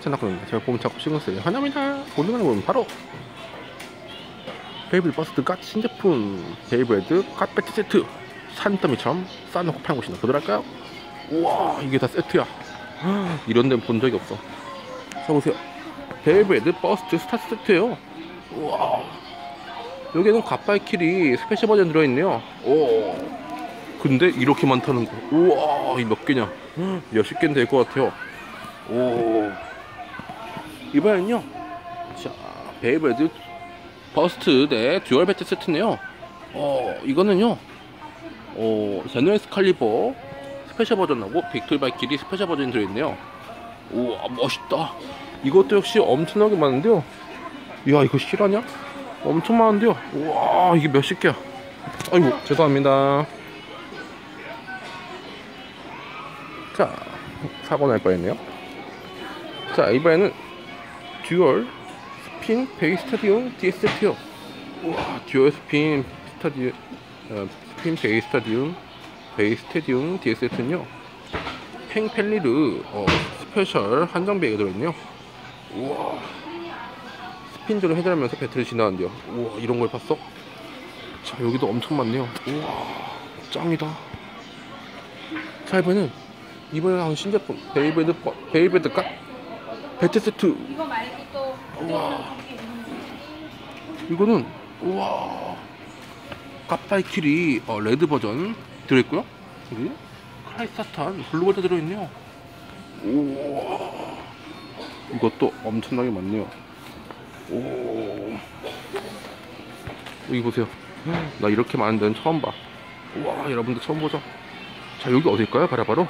전학입니다 제가 보면 자꾸 신경 쓰여요 환영합니다. 오늘은 보면 바로 베이블 버스트가 신제품 베이블헤드 카페트 세트 산더미처럼 쌓아놓고 파는 곳이나 보도록할까요? 우와 이게 다 세트야. 이런 데는 본 적이 없어. 자 보세요. 베이블헤드 버스트 스타트 세트예요. 우와. 여기에는 갓바이킬이 스페셜 버전 들어있네요. 오. 근데 이렇게 많다는 거. 우와 이 몇 개냐? 몇십 개는 될 것 같아요. 오 이번엔요. 자 베이블헤드 버스트 대 듀얼 배트 세트네요. 어 이거는요. 어 제노 에스칼리버 스페셜 버전하고 빅토리 바이킬이 스페셜 버전이 들어있네요. 우와 멋있다. 이것도 역시 엄청나게 많은데요. 이야 이거 실화냐? 엄청 많은데요. 우와 이게 몇십 개야 아이고 죄송합니다. 자 사고 날 뻔했네요. 자 이번에는 듀얼 스핀 베이스 스타디움 DST요 우와 듀얼 스핀 스타디움 어, 스핀 베이스 스타디움 베이스 스타디움 DST는요 팽펠리르 어, 스페셜 한정배가 들어있네요. 우와. 스핀들을 해결하면서 배틀을 진화한대요. 우와 이런 걸 봤어? 자 여기도 엄청 많네요. 우와 짱이다. 자 이번에는 이번에 나온 신제품 베이베드 베이베드가? 배틀 세트 우와 이거는 우와. 깝바이킬이 어, 레드 버전 들어있고요. 여기 크라이사탄 블루 버전 들어있네요. 우와. 이것도 엄청나게 많네요. 오. 여기 보세요. 나 이렇게 많은 데는 처음 봐. 우와 여러분들 처음 보죠? 자 여기 어딜까요? 바로바로?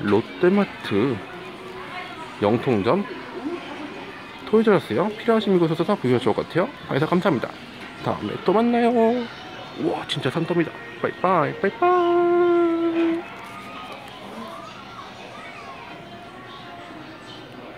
롯데마트 영통점 토이저러스요? 필요하신 곳에 서서 보시면 좋을 것 같아요. 아이사 감사합니다. 다음에 또 만나요. 우와 진짜 산더미다. 빠이빠이 빠이빠이